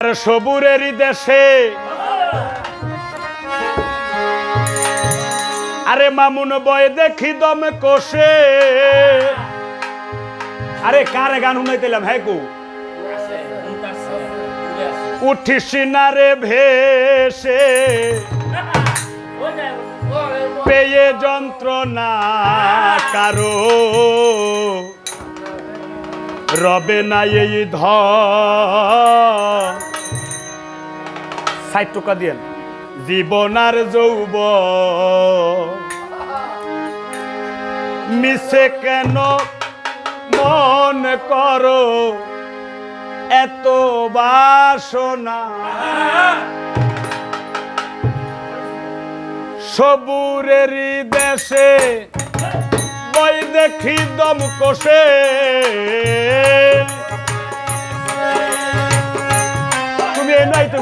আর সবুরেরই দেশে। আরে মামুন বয়, দেখি দম কোষে। আরে কারে গান শুনাইতেলাম হ্যাঁ কু উঠিস না রে ভেসে। পেয়ে যন্ত্রণা কারও। রবে না এই ধন ষাট টাকা দিয়েন জীবনার যৌব মিশে কেন মন করো? এত বাসনা। সবুরেরই দেশে বই দেখি দম কষে। তুমি এই নাই তো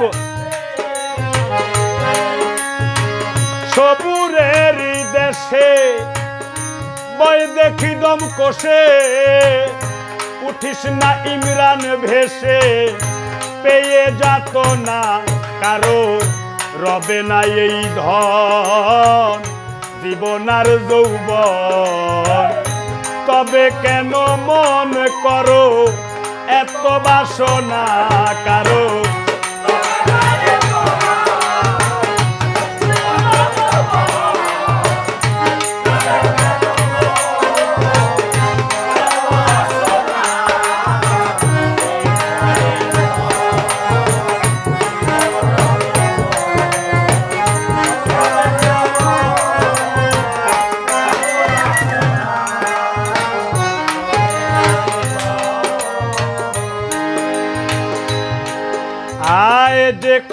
সবুরেরই দেশে বই দেখি দম কষে, উঠিস না ইমরান ভেসে, পেয়ে যাত না কারও রবে না এই ধন, জীবনার যৌবন। তবে কেন মন করো, এত বাসনা কারও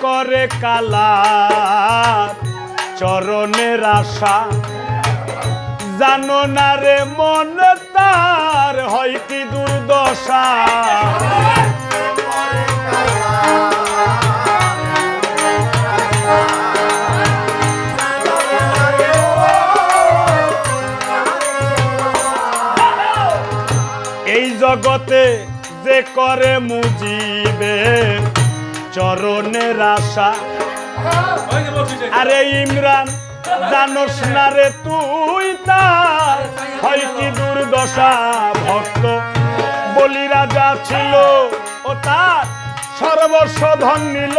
করে কালা চরণের আশা। জানো না রে মন তার, হয় কি দুর্দশা? এই জগতে যে করে মুজিবে চরণের আশা। আরে ইমরান, জানোস না রে তুই তার? হয় কি দুর্দশা ভক্ত? বলি রাজা ছিল ও তার সর্বস্ব ধন নিল।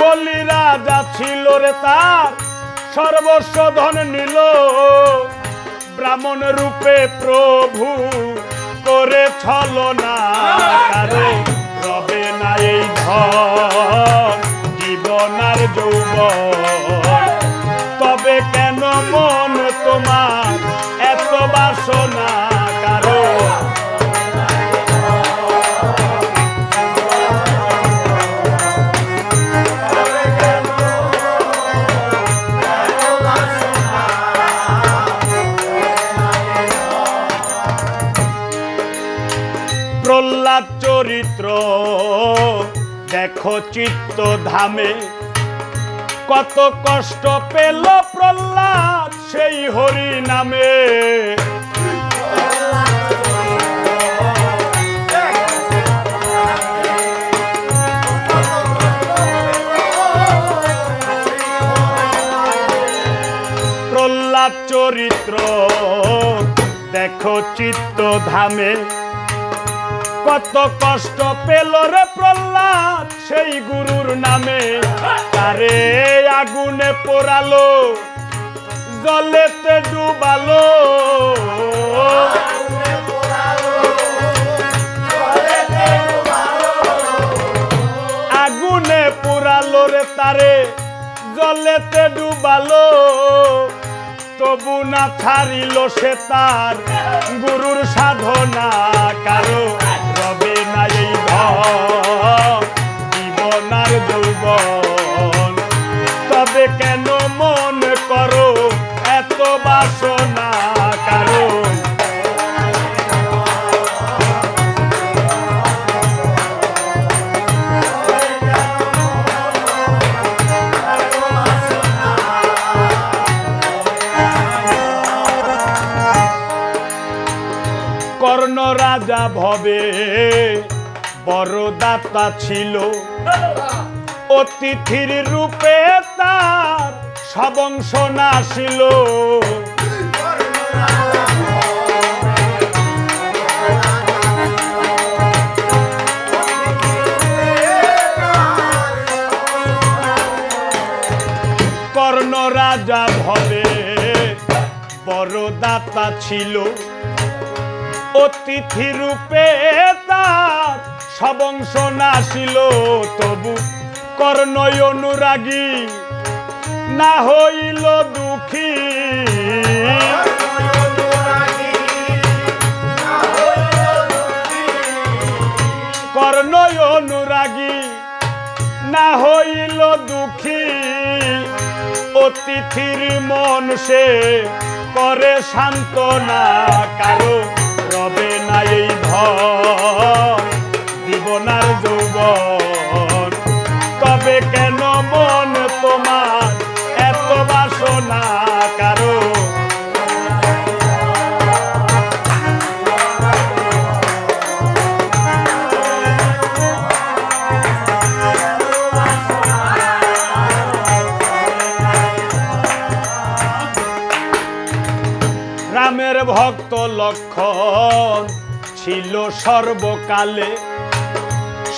বলি রাজা ছিল রে তার সর্বস্ব ধন নিল। ব্রাহ্মণ রূপে প্রভু করে ছলনা রে রবে না এই ধন, জীবনার যৌব তবে কেন মন তোমার এত বাসনা? চরিত্র। দেখো চিত্ত ধামে কত কষ্ট পেল প্রহ্লাদ সেই হরি নামে প্রহ্লাদ চরিত্র, দেখো চিত্ত ধামে কত কষ্ট পেল রে প্রহ্লাদ, সেই গুরুর নামে। তারে আগুনে পোড়ালো, জলেতে ডুবালো। আগুনে পোড়ালো রে তারে, জলেতে ডুবালো। তবু না ছাড়িল সে তার গুরুর সাধনা কারও। রাজা ভবে। বড় দাতা ছিল। অতিথির রূপে তার সবংশ নাশিল। কর্ণ রাজা ভবে। বড় দাতা ছিল। অতিথি রূপে তার সবংশ নাশিল তবু কর্ণয় অনুরাগী না হইল দুঃখী। কর্ণয় অনুরাগী না হইল দুঃখী। অতিথির মন সে করে সান্ত্বনা কারও না এই ধন জীবনার তবে কেন মন তোমার এত বাসনা? রামের ভক্ত লক্ষণ ছিল সর্বকালে।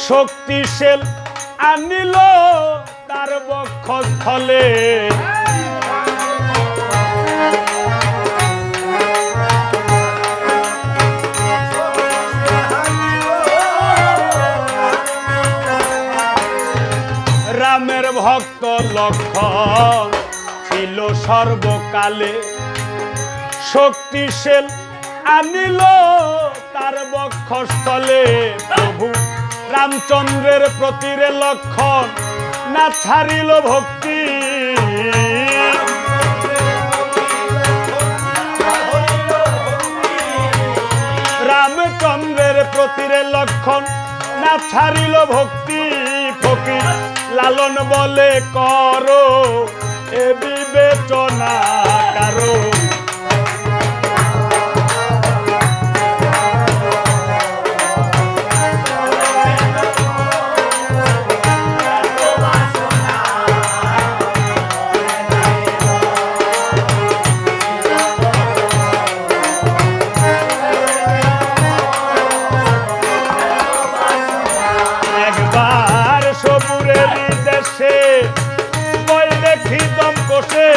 শক্তিশীল আনিল তার বক্ষস্থলে। রামের ভক্ত লক্ষণ ছিল সর্বকালে। শক্তিশীল। আনিল তার বক্ষস্থলে প্রভু। রামচন্দ্রের প্রতিরে লক্ষণ না ছাড়িল ভক্তি। রামচন্দ্রের প্রতিরে লক্ষণ না ছাড়িল ভক্তি। ফকির, লালন বলে করো, এ বিবেচনা কারও। বই দেখি দম কষে।